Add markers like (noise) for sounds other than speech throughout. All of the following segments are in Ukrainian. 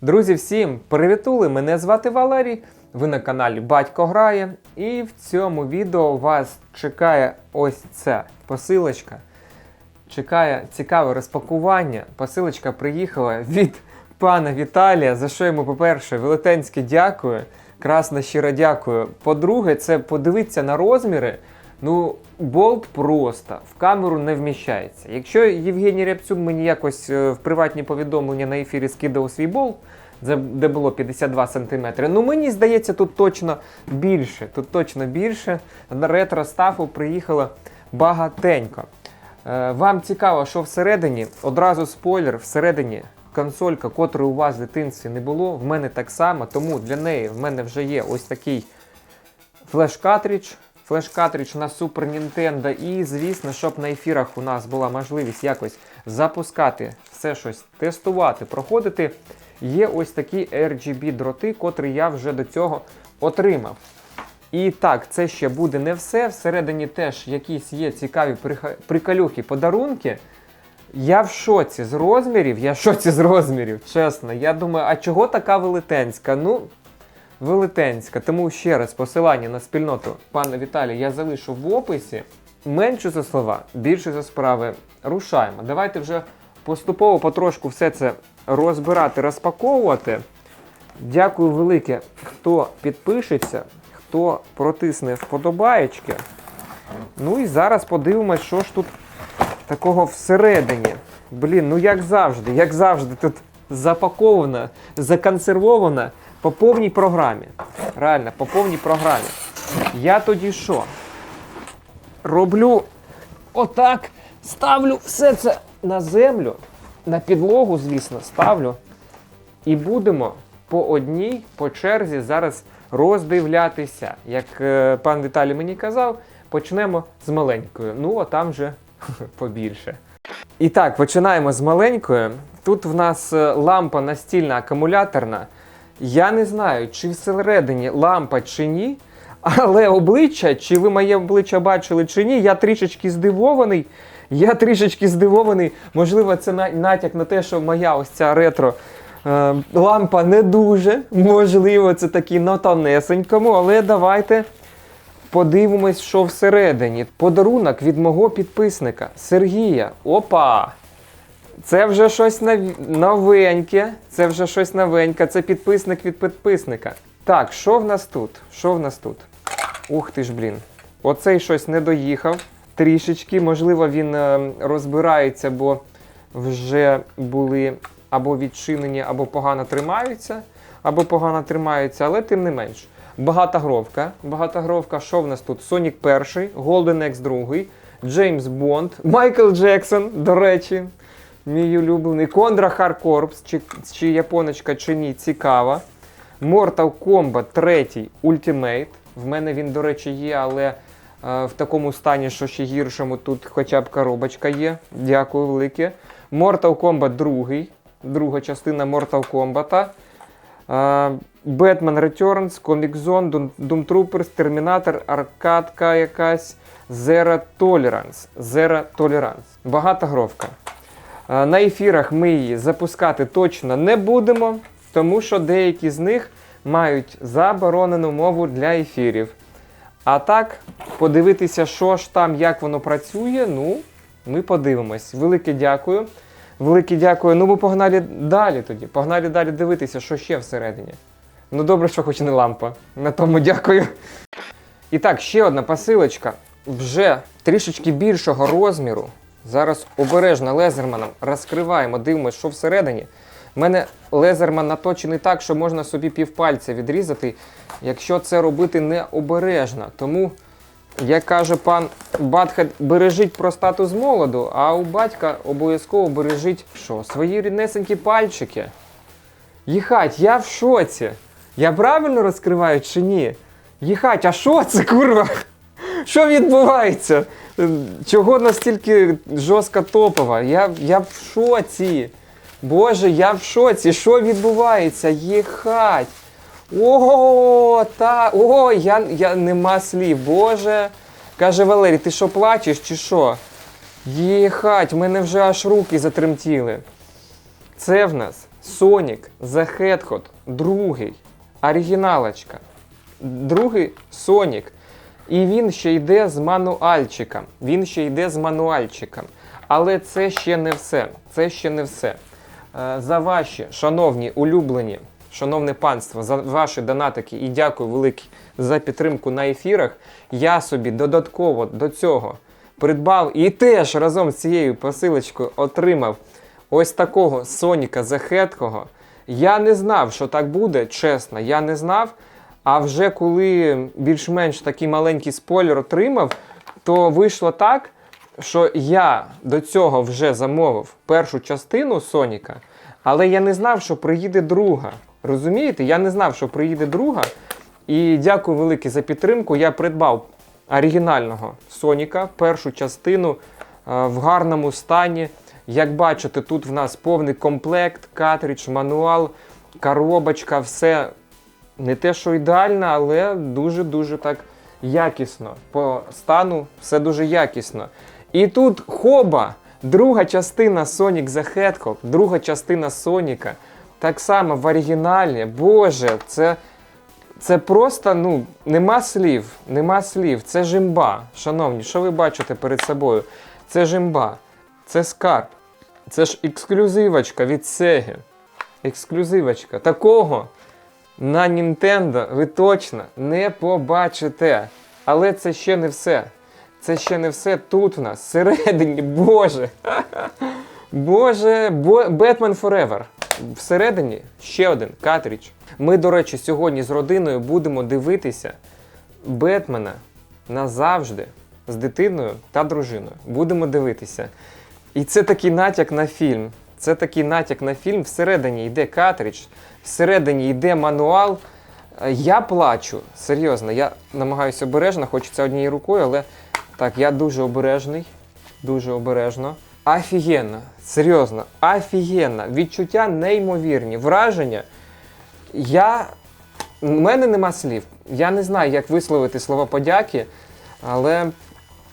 Друзі, всім привітули! Мене звати Валерій. Ви на каналі Батько Грає. І в цьому відео вас чекає ось ця посилочка. Чекає цікаве розпакування. Посилочка приїхала від пана Віталія, за що йому, по-перше, велетенське дякую. Красно щиро дякую. По-друге, це подивитися на розміри. Ну, болт просто в камеру не вміщається. Якщо Євгеній Рябцюк мені якось е, в приватні повідомлення на ефірі скидав свій болт, де було 52 см, ну мені здається, тут точно більше. Тут точно більше. На ретро-ставу приїхало багатенько. Е, Вам цікаво, що всередині, одразу спойлер, всередині консолька, котрої у вас в дитинстві не було, в мене так само, тому для неї в мене вже є ось такий флеш-картридж. Флеш-картридж на Super Nintendo. І, звісно, щоб на ефірах у нас була можливість якось запускати все щось, тестувати, проходити. Є ось такі RGB дроти, котрі я вже до цього отримав. І так, це ще буде не все. Всередині теж якісь є цікаві приколюхи, подарунки. Я в шоці з розмірів, я в шоці з розмірів, чесно. Я думаю, а чого така велетенська? Ну, велетенська. Тому ще раз посилання на спільноту пана Віталія я залишу в описі. Менше за слова, більше за справи. Рушаємо. Давайте вже поступово потрошку все це розбирати, розпаковувати. Дякую велике, хто підпишеться, хто протисне вподобаєчки. Ну і зараз подивимось, що ж тут такого всередині. Блін, ну як завжди, як завжди, тут запаковано, законсервовано по повній програмі. Реально, по повній програмі. Я тоді що? Роблю отак, ставлю все це на землю, на підлогу, звісно, ставлю. І будемо по одній, по черзі зараз роздивлятися. Як е, пан Віталій мені казав, почнемо з маленькою. Ну, а там вже (laughs) побільше. І так, починаємо з маленької. Тут в нас е, лампа настільна акумуляторна. Я не знаю, чи всередині лампа чи ні, але обличчя, чи ви моє обличчя бачили чи ні, я трішечки здивований. Я трішечки здивований. Можливо, це натяк на те, що моя ось ця ретро е, лампа не дуже. Можливо, це такий на тонесенькому, але давайте подивимось, що всередині. Подарунок від мого підписника Сергія. Опа! Це вже щось нов- новеньке. Це вже щось новеньке. Це підписник від підписника. Так, що в нас тут? Що в нас тут? Ух ти ж, блін. Оцей щось не доїхав. Трішечки, можливо, він е, розбирається, бо вже були або відчинені, або погано тримаються, або погано тримаються, але тим не менш. Багатогровка. Багатогровка, що в нас тут? Сонік перший, Golden X другий, Джеймс Бонд, Майкл Джексон, до речі, мій улюблений, Кондра Харкорпс, чи, чи японочка, чи ні, цікава. Mortal Kombat 3 Ultimate. В мене він, до речі, є, але е, в такому стані, що ще гіршому тут хоча б коробочка є. Дякую велике. Mortal Kombat 2. Друга частина Mortal Kombat. Е, Batman Returns, Comic Zone, Doom- Doom Troopers, Terminator, аркадка якась, Zero Tolerance. Zero Tolerance. Багата гровка. На ефірах ми її запускати точно не будемо, тому що деякі з них мають заборонену мову для ефірів. А так, подивитися, що ж там, як воно працює, ну, ми подивимось. Велике дякую. Велике дякую. Ну, ми погнали далі тоді. Погнали далі дивитися, що ще всередині. Ну, добре, що хоч не лампа. На тому дякую. І так, ще одна посилочка. Вже трішечки більшого розміру. Зараз обережно лезерманом розкриваємо, дивимося, що всередині. У мене лезерман наточений так, що можна собі півпальця відрізати, якщо це робити необережно. Тому, як каже пан Батхед, бережіть простату з молоду, а у батька обов'язково бережіть що? Свої ріднесенькі пальчики. Їхать, я в шоці. Я правильно розкриваю чи ні? Їхать, а що це, курва? Що відбувається? Е, Чого настільки жорстка топова? Я, я в шоці. Боже, я в шоці. Що відбувається? Їхать. Ого, та. О, я, я нема слів. Боже. Каже Валерій, ти що плачеш чи що? Їхать, в мене вже аж руки затремтіли. Це в нас Sonic The Hedgehog, другий, оригіналочка. Другий Sonic. І він ще йде з мануальчиком. Він ще йде з мануальчиком. Але це ще не все. Це ще не все. Е, За ваші, шановні, улюблені, шановне панство, за ваші донатики і дякую велике за підтримку на ефірах. Я собі додатково до цього придбав і теж разом з цією посилочкою отримав ось такого Соніка Захеткого. Я не знав, що так буде, чесно, я не знав. А вже коли більш-менш такий маленький спойлер отримав, то вийшло так, що я до цього вже замовив першу частину Соніка, але я не знав, що приїде друга. Розумієте? Я не знав, що приїде друга. І дякую велике за підтримку. Я придбав оригінального Соніка, першу частину е, в гарному стані. Як бачите, тут в нас повний комплект, картридж, мануал, коробочка, все не те, що ідеально, але дуже-дуже так якісно. По стану все дуже якісно. І тут хоба! Друга частина Sonic the Hedgehog, друга частина Соніка. Так само в оригіналі. Боже, це, це просто, ну, нема слів. Нема слів. Це жимба. Шановні, що ви бачите перед собою? Це жимба, це скарб. Це ж ексклюзивочка від Sega. Ексклюзивочка. Такого на Nintendo ви точно не побачите. Але це ще не все. Це ще не все тут в нас. Всередині, Боже. Боже, бо... Batman Forever. Всередині ще один картридж. Ми, до речі, сьогодні з родиною будемо дивитися Бетмена назавжди з дитиною та дружиною. Будемо дивитися. І це такий натяк на фільм. Це такий натяк на фільм. Всередині йде картридж, всередині йде мануал. Е, Я плачу, серйозно, я намагаюся обережно, хочеться однією рукою, але так, я дуже обережний, дуже обережно. Офігенно, серйозно, офігенно. Відчуття неймовірні. Враження. Я. У мене нема слів. Я не знаю, як висловити слова подяки, але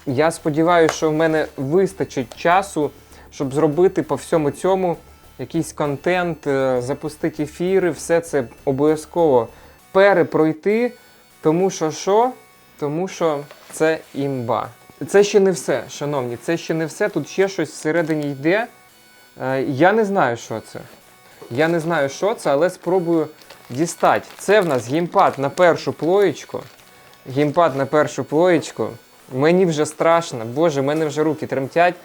я сподіваюся, що в мене вистачить часу, щоб зробити по всьому цьому якийсь контент, е, запустити ефіри, все це обов'язково перепройти. Тому що що? Тому що це імба. Це ще не все, шановні, це ще не все. Тут ще щось всередині йде. Е, Я не знаю, що це. Я не знаю, що це, але спробую дістати. Це в нас геймпад на першу плоєчку. Геймпад на першу плоєчку. Мені вже страшно, боже, мене вже руки тремтять.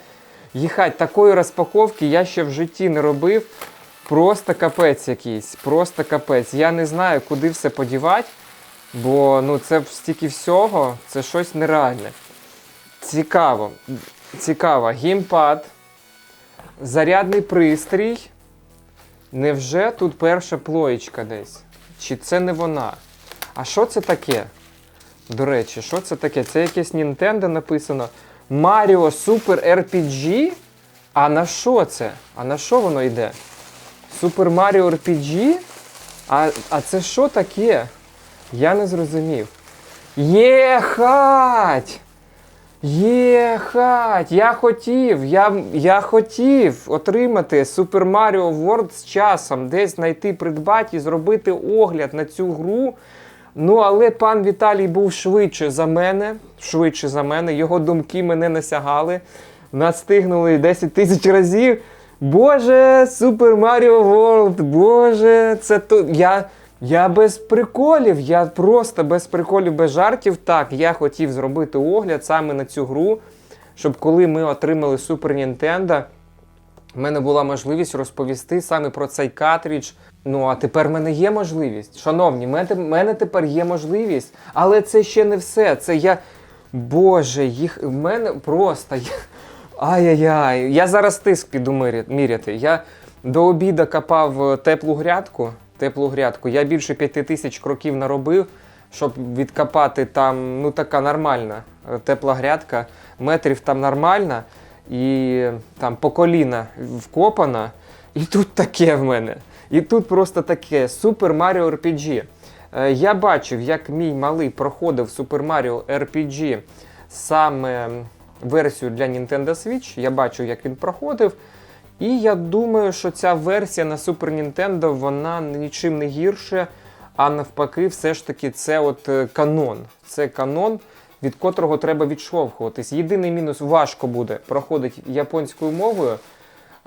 Їхать, такої розпаковки я ще в житті не робив. Просто капець якийсь, просто капець. Я не знаю, куди все подівати, бо ну, це стільки всього, це щось нереальне. Цікаво. Цікаво. Геймпад, зарядний пристрій. Невже тут перша плоєчка десь? Чи це не вона? А що це таке? До речі, що це таке? Це якесь Nintendo написано. Mario Super RPG? А на що це? А на що воно йде? Super Mario RPG? А, а це що таке? Я не зрозумів. Єхать! Єхать! Я хотів, я, я хотів отримати Super Mario World з часом, десь знайти, придбати і зробити огляд на цю гру. Ну, але пан Віталій був швидше за мене. Швидше за мене. Його думки мене насягали. Настигнули 10 тисяч разів. Боже, Super Mario World, Боже, це то. Я, я без приколів, я просто без приколів, без жартів. Так, я хотів зробити огляд саме на цю гру, щоб коли ми отримали Super Nintendo, в мене була можливість розповісти саме про цей картридж. Ну, а тепер в мене є можливість. Шановні, в мене, мене тепер є можливість, але це ще не все. Це я. Боже, їх в мене просто. Ай-яй-яй. Я зараз тиск піду міряти. Я до обіду копав е, теплу грядку. Теплу грядку. Я більше п'яти тисяч кроків наробив, щоб відкопати там, ну така нормальна е, тепла грядка. Метрів там нормальна. І там по коліна вкопана. І тут таке в мене. І тут просто таке Super Mario RPG. Е, Я бачив, як мій малий проходив Super Mario RPG саме версію для Nintendo Switch. Я бачив, як він проходив. І я думаю, що ця версія на Super Nintendo вона нічим не гірше, а навпаки, все ж таки, це от е, канон. Це канон, від котрого треба відштовхуватись. Єдиний мінус важко буде проходить японською мовою.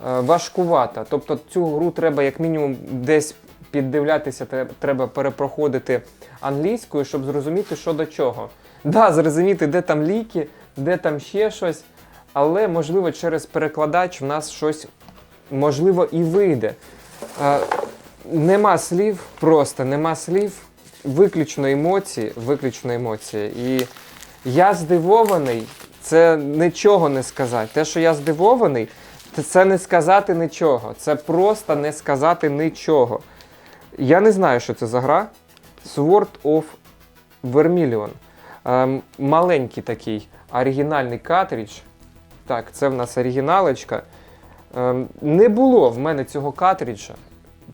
е, Важкувата. Тобто цю гру треба як мінімум десь піддивлятися, треба перепроходити англійською, щоб зрозуміти, що до чого. Да, зрозуміти, де там ліки, де там ще щось, але можливо через перекладач в нас щось можливо і вийде. Е, нема слів, просто нема слів, виключно емоції, виключно емоції. І я здивований, це нічого не сказати. Те, що я здивований, це- не сказати нічого. Це просто не сказати нічого. Я не знаю, що це за гра. Sword of Vermilion. Ем, маленький такий оригінальний картридж. Так, це в нас оригіналочка. Ем, не було в мене цього картриджа.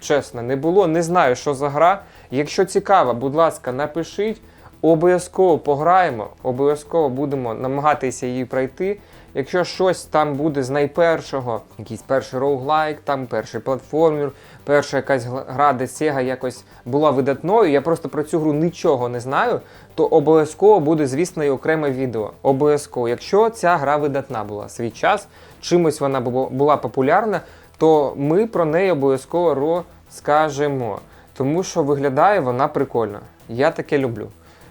Чесно, не було. Не знаю, що за гра. Якщо цікаво, будь ласка, напишіть. Обов'язково пограємо, обов'язково будемо намагатися її пройти. Якщо щось там буде з найпершого, якийсь перший роуглайк, там перший платформер, перша якась гра, де Sega якось була видатною, я просто про цю гру нічого не знаю, то обов'язково буде, звісно, і окреме відео. Обов'язково. Якщо ця гра видатна була свій час, чимось вона була популярна, то ми про неї обов'язково розкажемо. Тому що виглядає вона прикольно. Я таке люблю.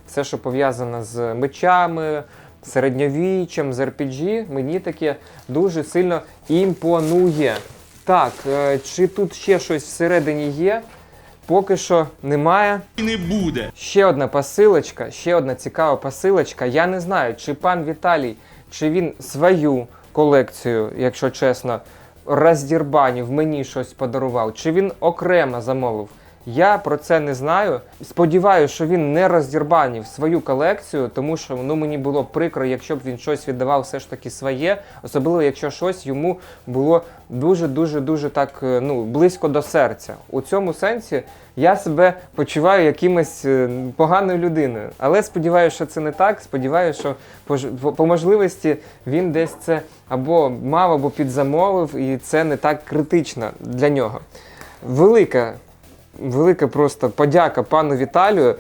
Все, що пов'язане з мечами, середньовіччям, з RPG, мені таке дуже сильно імпонує. Так, е, чи тут ще щось всередині є? Поки що немає. І не буде. Ще одна посилочка, ще одна цікава посилочка. Я не знаю, чи пан Віталій, чи він свою колекцію, якщо чесно, роздірбанів мені щось подарував, чи він окремо замовив. Я про це не знаю. Сподіваюся, що він не роздірбанів свою колекцію, тому що ну, мені було прикро, якщо б він щось віддавав все ж таки своє, особливо якщо щось йому було дуже-дуже дуже так е, ну, близько до серця. У цьому сенсі я себе почуваю якимось е, поганою людиною. Але сподіваюся, що це не так. Сподіваюся, що по- по можливості він десь це або мав, або підзамовив, і це не так критично для нього. Велика, велика просто подяка пану Віталію.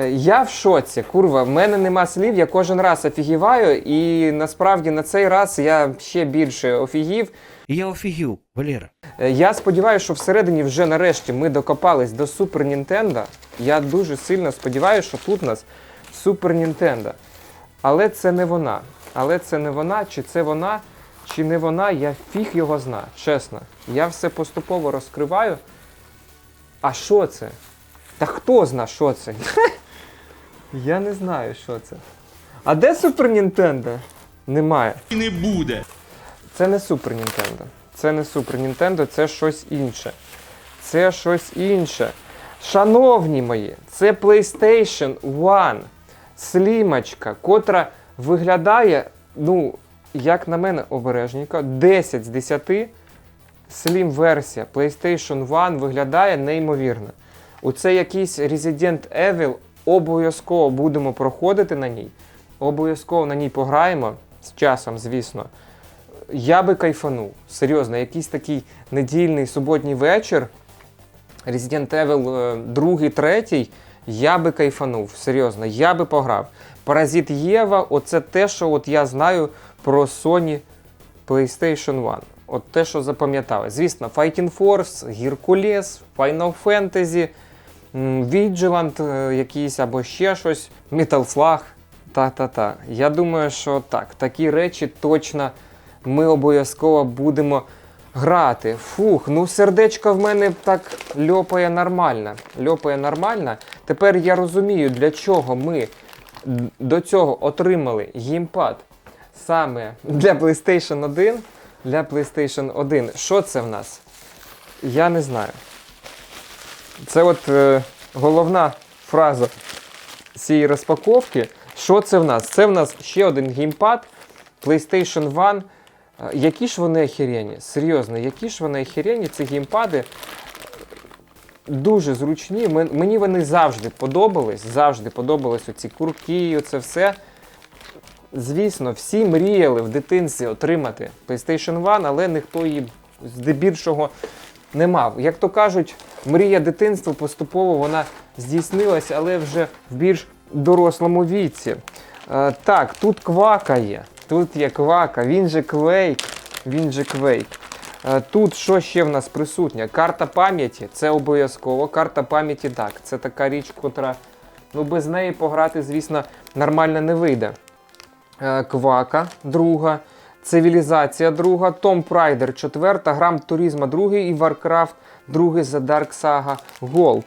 Е, Я в шоці, курва, в мене нема слів, я кожен раз офігіваю, і насправді на цей раз я ще більше офігів. Я офігів, Валера. Е, Я сподіваюся, що всередині вже нарешті ми докопались до Super Nintendo. Я дуже сильно сподіваюся, що тут у нас Super Nintendo. Але це не вона. Але це не вона, чи це вона, чи не вона, я фіг його зна. Чесно. Я все поступово розкриваю. А що це? Та хто зна, що це? (laughs) Я не знаю, що це. А де Super Nintendo? Немає. І не буде. Це не Super Nintendo. Це не Super Nintendo, це щось інше. Це щось інше. Шановні мої, це PlayStation One слімочка, котра виглядає, ну, як на мене, обережненько, 10 з 10. Slim версія PlayStation One виглядає неймовірно. Оце якийсь Resident Evil, обов'язково будемо проходити на ній. Обов'язково на ній пограємо з часом, звісно. Я би кайфанув. Серйозно, якийсь такий недільний суботній вечір. Resident Evil е, другий, третій. Я би кайфанув. Серйозно, я би пограв. Паразит Єва, оце те, що от я знаю про Sony PlayStation One. От те, що запам'ятали. Звісно, Fighting Force, Hercules, Final Fantasy, Vigilant е, якийсь або ще щось, Metal Slug. Та-та-та. Я думаю, що так, такі речі точно ми обов'язково будемо грати. Фух, ну сердечко в мене так льопає нормально. Льопає нормально. Тепер я розумію, для чого ми до цього отримали геймпад саме для PlayStation 1. Для PlayStation 1. Що це в нас? Я не знаю. Це от е, головна фраза цієї розпаковки. Що це в нас? Це в нас ще один геймпад PlayStation One. Е, Які ж вони охерені? Серйозно, які ж вони охерені, ці геймпади дуже зручні. Мені вони завжди подобались. Завжди подобались оці курки, оце все. Звісно, всі мріяли в дитинстві отримати PlayStation One, але ніхто її здебільшого не мав. Як то кажуть, мрія дитинства поступово вона здійснилася, але вже в більш дорослому віці. Е, так, тут квака є. Тут є квака, він же квейк, він же квейк. Тут що ще в нас присутня? Карта пам'яті, це обов'язково. Карта пам'яті так. Це така річ, котра ну, без неї пограти, звісно, нормально не вийде. Е, Квака, друга, Цивілізація друга, Том Прайдер, четверта, Грам Турізма другий. І Варкрафт, другий за Dark Saga Gold.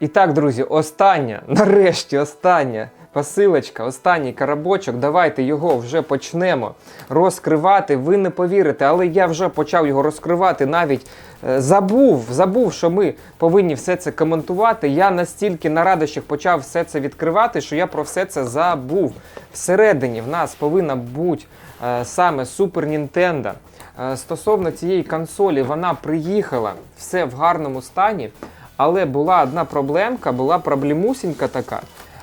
І так, друзі, остання, нарешті остання посилочка, останній карабочок. Давайте його вже почнемо розкривати. Ви не повірите, але я вже почав його розкривати. Навіть е, забув, забув, що ми повинні все це коментувати. Я настільки на радощах почав все це відкривати, що я про все це забув. Всередині в нас повинна бути е, саме Super Nintendo. Е, Стосовно цієї консолі, вона приїхала все в гарному стані. Але була одна проблемка, була проблемусінька така.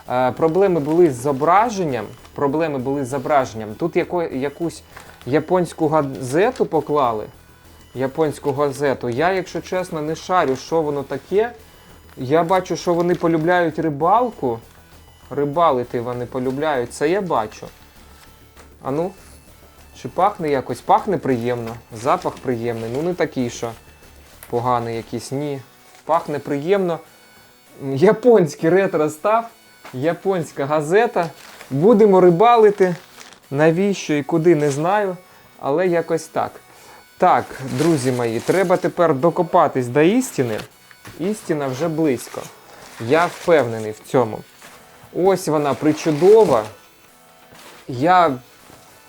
Е, проблеми були з зображенням. Проблеми були з зображенням. Тут яко, якусь японську газету поклали. Японську газету. Я, якщо чесно, не шарю, що воно таке. Я бачу, що вони полюбляють рибалку. Рибалити вони полюбляють. Це я бачу. А ну, чи пахне якось? Пахне приємно. Запах приємний. Ну не такий, що поганий якийсь. Ні. Пахне приємно. Японський ретро став, японська газета. Будемо рибалити. Навіщо і куди не знаю, але якось так. Так, друзі мої, треба тепер докопатись до істини. Істина вже близько. Я впевнений в цьому. Ось вона причудова. Я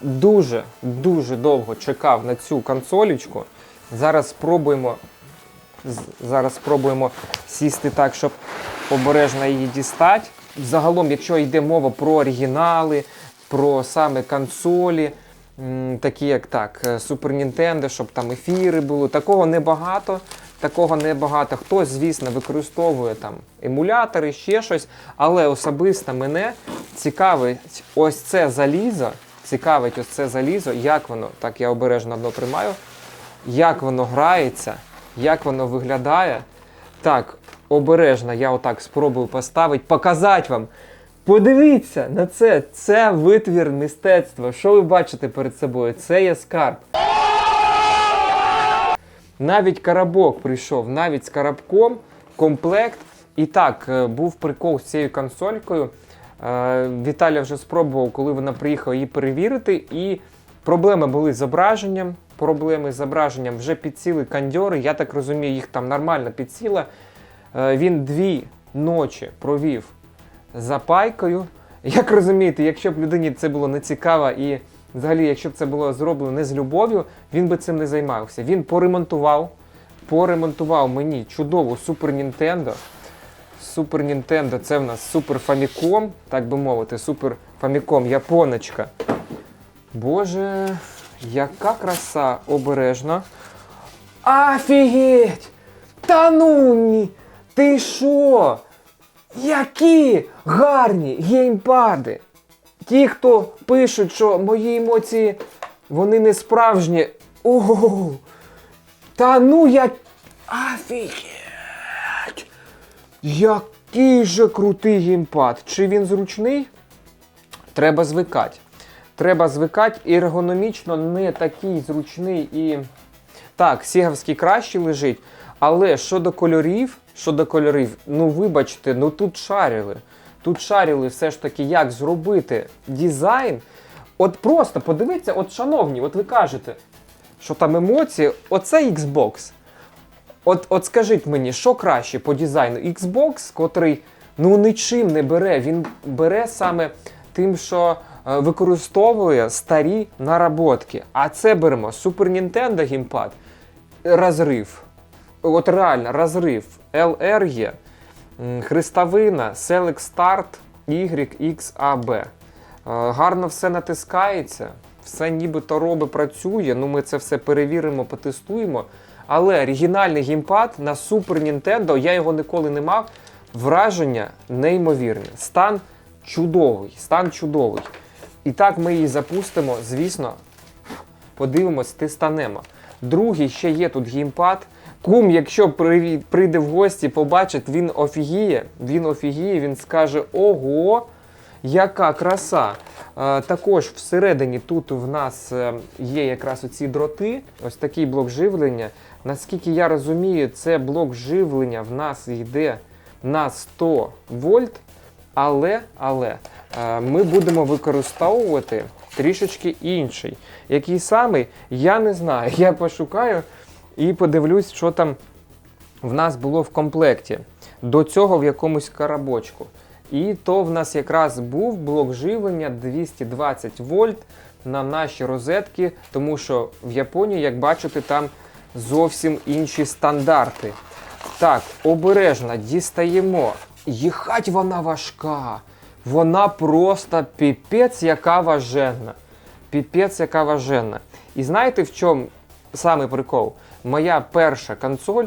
дуже, дуже довго чекав на цю консолічку. Зараз спробуємо Зараз спробуємо сісти так, щоб обережно її дістати. Загалом, якщо йде мова про оригінали, про саме консолі, такі як так, е, Super Nintendo, щоб там ефіри були, такого небагато. Такого небагато. Хтось, звісно, використовує там емулятори, ще щось, але особисто мене цікавить ось це залізо. Цікавить ось це залізо, як воно, так я обережно одно тримаю, як воно грається, як воно виглядає. Так, обережно я отак спробую поставити, показати вам. Подивіться на це. Це витвір мистецтва. Що ви бачите перед собою? Це є скарб. Навіть карабок прийшов, навіть з карабком, комплект. І так, е, був прикол з цією консолькою. Е, Віталя вже спробував, коли вона приїхала її перевірити. І проблеми були з зображенням. Проблеми з зображенням вже підсіли кандьори. Я так розумію, їх там нормально підсіла. Е, Він дві ночі провів за пайкою. Як розумієте, якщо б людині це було не цікаво і взагалі, якщо б це було зроблено не з любов'ю, він би цим не займався. Він поремонтував, поремонтував мені чудову Super Nintendo. Super Nintendo це в нас Super Famicom, так би мовити, Super Famicom японочка. Боже, яка краса обережно. Офігеть! Та ну ні! Ти що? Які гарні геймпади! Ті, хто пишуть, що мої емоції вони не справжні. Ого! Та ну я. Офігеть! Який же крутий геймпад! Чи він зручний? Треба звикати. Треба звикати, ергономічно не такий зручний і. Так, сігавський краще лежить. Але щодо кольорів, щодо кольорів, ну вибачте, ну тут шарили. Тут шарили все ж таки, як зробити дизайн. От просто подивіться, от шановні, от ви кажете, що там емоції, оце Xbox. От, от скажіть мені, що краще по дизайну? Xbox, котрий ну нічим не бере, він бере саме тим, що е, використовує старі наработки. А це беремо Super Nintendo геймпад, розрив. От реально розрив. LR хрестовина, Select Start YXAB. Е, Гарно все натискається, все нібито робить, працює. Ну ми це все перевіримо, потестуємо. Але оригінальний геймпад на Super Nintendo, я його ніколи не мав. Враження неймовірне. Стан чудовий, стан чудовий. І так ми її запустимо, звісно, подивимось, ти станемо. Другий ще є тут геймпад. Кум, якщо прийде в гості, побачить, він офігіє. Він офігіє, він скаже: Ого, яка краса! Е, також всередині тут в нас е, є якраз оці дроти, ось такий блок живлення. Наскільки я розумію, це блок живлення в нас йде на 100 вольт, але, але е, ми будемо використовувати трішечки інший. Який самий, я не знаю. (laughs) Я пошукаю і подивлюсь, що там в нас було в комплекті. До цього в якомусь карабочку. І то в нас якраз був блок живлення 220 вольт на наші розетки, тому що в Японії, як бачите, там зовсім інші стандарти. Так, обережно дістаємо. Їхать вона важка. Вона просто піпець, яка важенна. Піпець, яка важенна. І знаєте, в чому саме прикол? Моя перша консоль,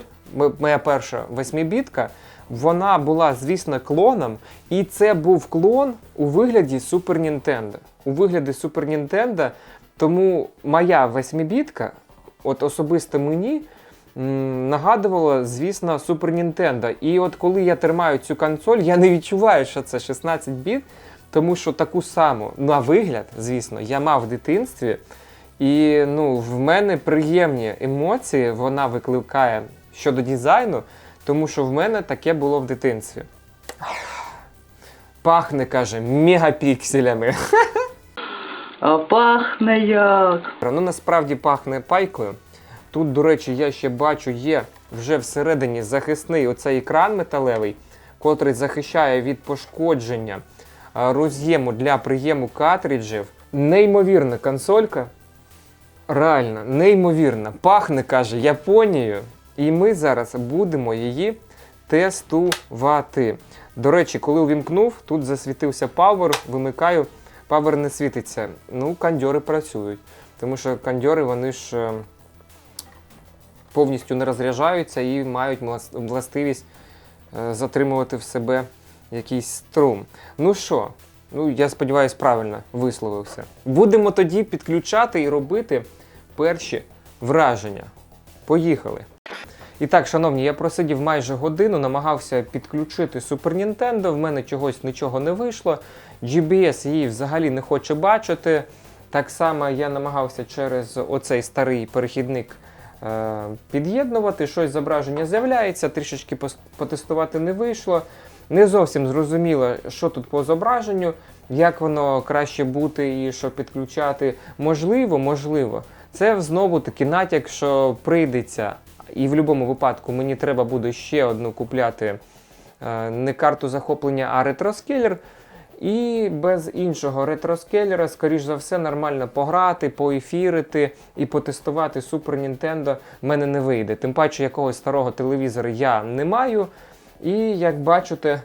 моя перша восьмібітка, вона була, звісно, клоном, і це був клон у вигляді Super Nintendo. У вигляді Super Nintendo, тому моя восьмібітка, от особисто мені, м, нагадувала, звісно, Super Nintendo. І от коли я тримаю цю консоль, я не відчуваю, що це 16 біт, тому що таку саму, на вигляд, звісно, я мав в дитинстві. І ну, в мене приємні емоції вона викликає щодо дизайну, тому що в мене таке було в дитинстві. Пахне, каже, мегапікселями. А пахне як. Ну насправді пахне пайкою. Тут, до речі, я ще бачу, є вже всередині захисний оцей екран металевий, котрий захищає від пошкодження е, роз'єму для приєму картриджів. Неймовірна консолька. Реально, неймовірна. Пахне, каже, Японією. І ми зараз будемо її тестувати. До речі, коли увімкнув, тут засвітився Power, вимикаю, Power не світиться. Ну, кандьори працюють. Тому що кандьори вони ж е, повністю не розряджаються і мають властивість е, затримувати в себе якийсь струм. Ну що, ну я сподіваюся, правильно висловився. Будемо тоді підключати і робити перші враження. Поїхали! І так, шановні, я просидів майже годину, намагався підключити Super Nintendo, в мене чогось нічого не вийшло. GBS її взагалі не хоче бачити. Так само я намагався через оцей старий перехідник під'єднувати, щось зображення з'являється, трішечки потестувати не вийшло. Не зовсім зрозуміло, що тут по зображенню, як воно краще бути і що підключати. Можливо, можливо. Це знову таки натяк, що прийдеться. І в будь-якому випадку мені треба буде ще одну купляти е, не карту захоплення, а ретроскелер. І без іншого ретроскелера, скоріш за все, нормально пограти, поефірити і потестувати Super Nintendo в мене не вийде. Тим паче якогось старого телевізора я не маю. І як бачите,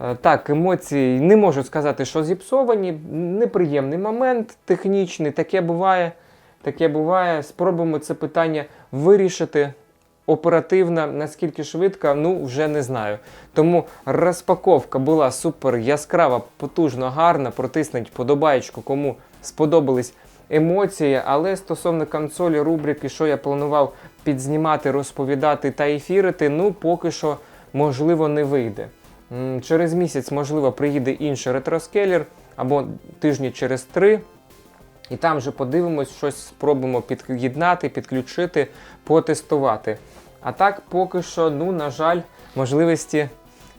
е, так, емоції не можу сказати, що зіпсовані. Неприємний момент технічний, таке буває. Таке буває. Спробуємо це питання вирішити оперативно, наскільки швидко, ну вже не знаю. Тому розпаковка була супер яскрава, потужно, гарна. Протисніть подобаєчку, кому сподобались емоції. Але стосовно консолі, рубрики, що я планував підзнімати, розповідати та ефірити, ну поки що можливо не вийде. Через місяць, можливо, приїде інший ретроскелер або тижні через три. І там вже подивимось, щось спробуємо під'єднати, підключити, потестувати. А так, поки що, ну, на жаль, можливості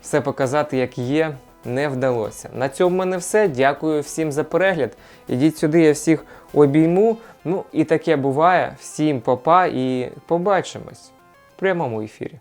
все показати, як є, не вдалося. На цьому в мене все. Дякую всім за перегляд. Ідіть сюди, я всіх обійму. Ну і таке буває. Всім попа і побачимось в прямому ефірі.